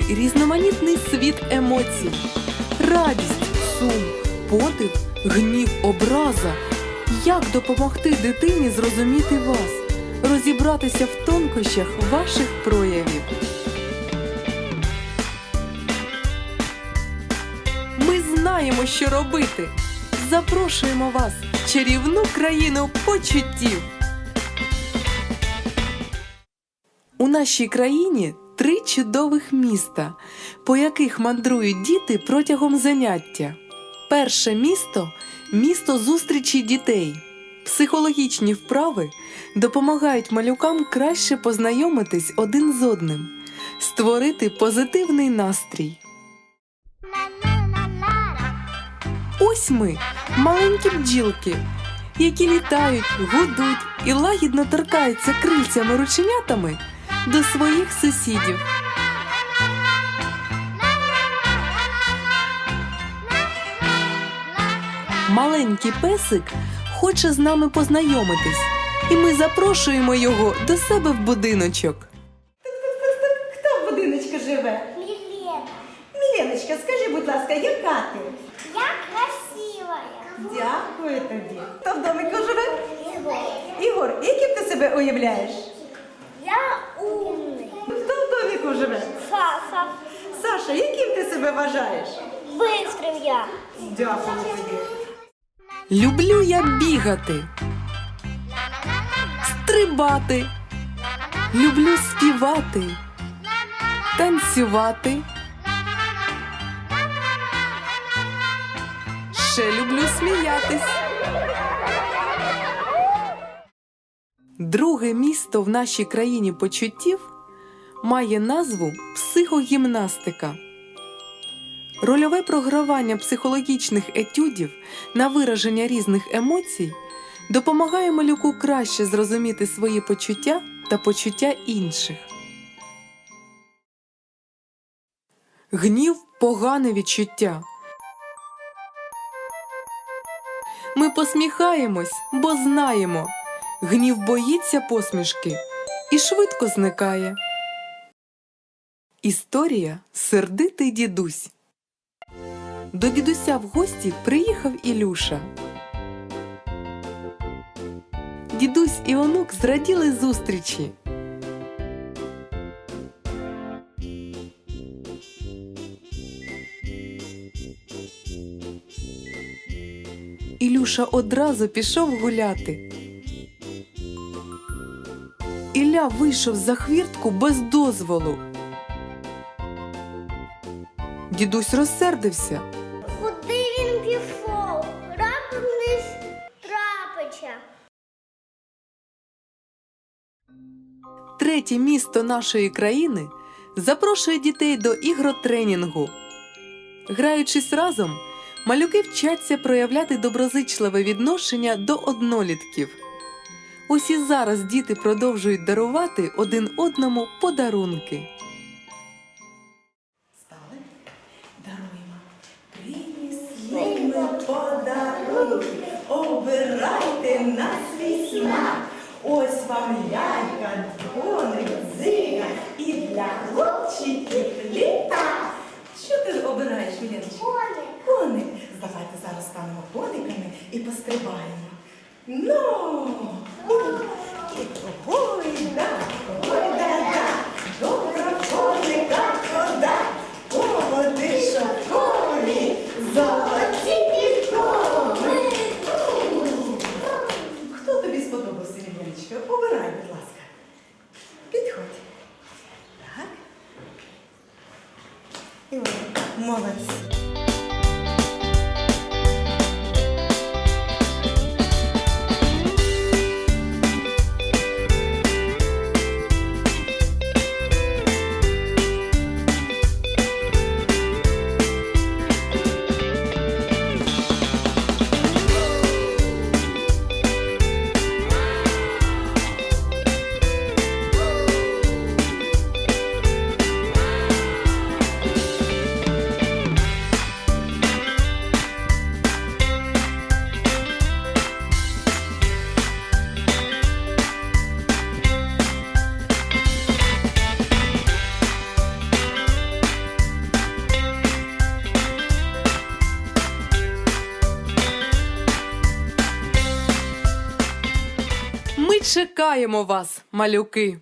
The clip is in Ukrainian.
різноманітний світ емоцій, радість, сум, подив, гнів, образа. Як допомогти дитині зрозуміти вас, розібратися в тонкощах ваших проявів? Ми знаємо, що робити. Запрошуємо вас в чарівну країну почуттів. У нашій країні три чудових міста, по яких мандрують діти протягом заняття. Перше місто місто зустрічі дітей. Психологічні вправи допомагають малюкам краще познайомитись один з одним, створити позитивний настрій. Ось ми, маленькі бджілки, які літають, гудуть і лагідно торкаються крильцями рученятами до своїх сусідів. Маленький песик хоче з нами познайомитись, і ми запрошуємо його до себе в будиночок. Хто в будиночку живе? Милена, Міленочка, скажи, будь ласка, яка ти? я красивая. Дякую тобі. Хто в домику живе? Егор, Ігор, яким ти себе уявляєш? я умный. Хто в домику живе? Саша, Саша, яким ти себе вважаєш? быстрым я. Дякую тобі. Люблю я бігати, стрибати, люблю співати, танцювати. Ще люблю сміятись. Друге місто в нашій країні почуттів має назву психогімнастика. Рольове програвання психологічних етюдів на вираження різних емоцій допомагає малюку краще зрозуміти свої почуття та почуття інших. Гнів погане відчуття. Ми посміхаємось, бо знаємо. Гнів боїться посмішки і швидко зникає. Історія Сердитий дідусь. До дідуся в гості приїхав Ілюша. Дідусь і онук зраділи зустрічі. Ілюша одразу пішов гуляти. Ілля вийшов за хвіртку без дозволу. Дідусь розсердився. Куди він пішов? Раптом не трапича. Третє місто нашої країни запрошує дітей до ігротренінгу. Граючись разом, малюки вчаться проявляти доброзичливе відношення до однолітків. Ось і зараз діти продовжують дарувати один одному подарунки. Подарунки, обирайте на свій смак. Ось вам лялька, дзвоник, дзига і для хлопчиків літа. Що ти обираєш, Міляночка? Коник. Коник. Давайте зараз станемо кониками і пострибаємо. Ну! І moments. Чекаємо вас, малюки!